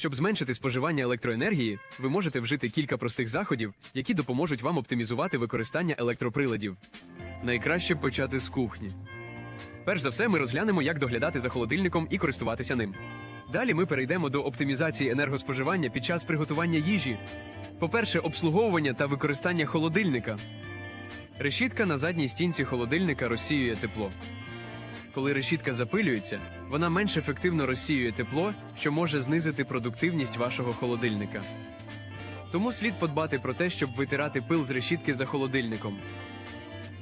Щоб зменшити споживання електроенергії, ви можете вжити кілька простих заходів, які допоможуть вам оптимізувати використання електроприладів. Найкраще почати з кухні. Перш за все, ми розглянемо, як доглядати за холодильником і користуватися ним. Далі ми перейдемо до оптимізації енергоспоживання під час приготування їжі. По-перше, обслуговування та використання холодильника. Решітка на задній стінці холодильника розсіює тепло. Коли решітка запилюється, вона менш ефективно розсіює тепло, що може знизити продуктивність вашого холодильника. Тому слід подбати про те, щоб витирати пил з решітки за холодильником.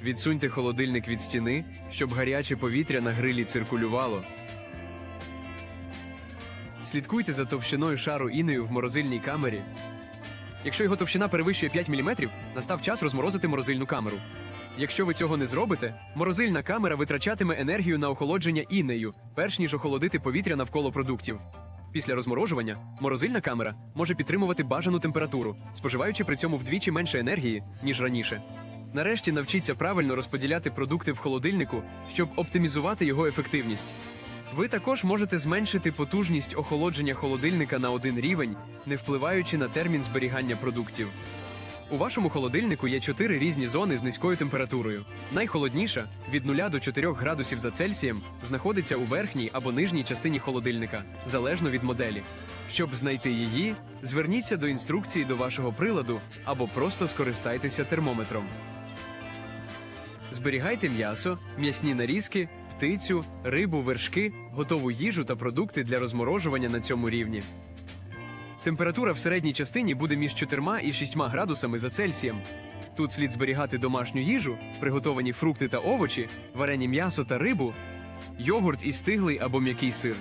Відсуньте холодильник від стіни, щоб гаряче повітря на грилі циркулювало. Слідкуйте за товщиною шару інею в морозильній камері. Якщо його товщина перевищує 5 мм, настав час розморозити морозильну камеру. Якщо ви цього не зробите, морозильна камера витрачатиме енергію на охолодження інею, перш ніж охолодити повітря навколо продуктів. Після розморожування морозильна камера може підтримувати бажану температуру, споживаючи при цьому вдвічі менше енергії, ніж раніше. Нарешті навчіться правильно розподіляти продукти в холодильнику, щоб оптимізувати його ефективність. Ви також можете зменшити потужність охолодження холодильника на один рівень, не впливаючи на термін зберігання продуктів. У вашому холодильнику є чотири різні зони з низькою температурою. Найхолодніша від 0 до 4 градусів за Цельсієм знаходиться у верхній або нижній частині холодильника, залежно від моделі. Щоб знайти її, зверніться до інструкції до вашого приладу або просто скористайтеся термометром. Зберігайте м'ясо, м'ясні нарізки, птицю, рибу, вершки, готову їжу та продукти для розморожування на цьому рівні. Температура в середній частині буде між 4 і 6 градусами за Цельсієм. Тут слід зберігати домашню їжу, приготовані фрукти та овочі, варені м'ясо та рибу, йогурт і стиглий або м'який сир.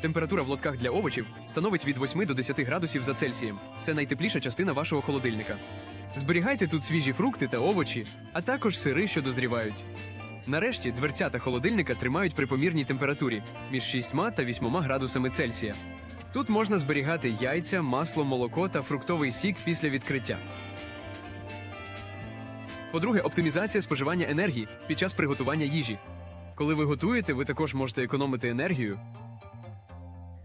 Температура в лотках для овочів становить від 8 до 10 градусів за Цельсієм. Це найтепліша частина вашого холодильника. Зберігайте тут свіжі фрукти та овочі, а також сири, що дозрівають. Нарешті дверцята холодильника тримають при помірній температурі між 6 та 8 градусами Цельсія. Тут можна зберігати яйця, масло, молоко та фруктовий сік після відкриття. По-друге, оптимізація споживання енергії під час приготування їжі. Коли ви готуєте, ви також можете економити енергію.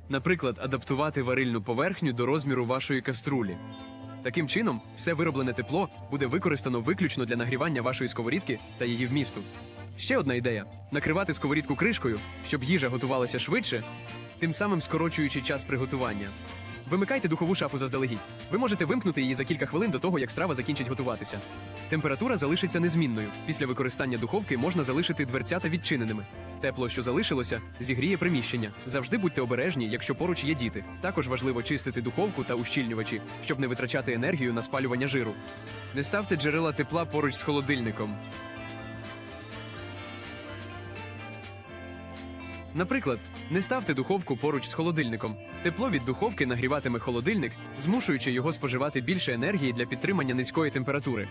Наприклад, адаптувати варильну поверхню до розміру вашої каструлі. Таким чином, все вироблене тепло буде використано виключно для нагрівання вашої сковорідки та її вмісту. Ще одна ідея: накривати сковорідку кришкою, щоб їжа готувалася швидше, тим самим скорочуючи час приготування. Вимикайте духову шафу заздалегідь. Ви можете вимкнути її за кілька хвилин до того, як страва закінчить готуватися. Температура залишиться незмінною. Після використання духовки можна залишити дверцята відчиненими. Тепло, що залишилося, зігріє приміщення. Завжди будьте обережні, якщо поруч є діти. Також важливо чистити духовку та ущільнювачі, щоб не витрачати енергію на спалювання жиру. Не ставте джерела тепла поруч з холодильником. Наприклад, не ставте духовку поруч з холодильником. Тепло від духовки нагріватиме холодильник, змушуючи його споживати більше енергії для підтримання низької температури.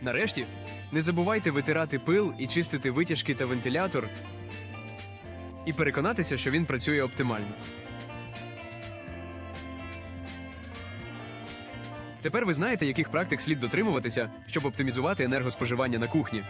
Нарешті, не забувайте витирати пил і чистити витяжки та вентилятор, і переконатися, що він працює оптимально. Тепер ви знаєте, яких практик слід дотримуватися, щоб оптимізувати енергоспоживання на кухні.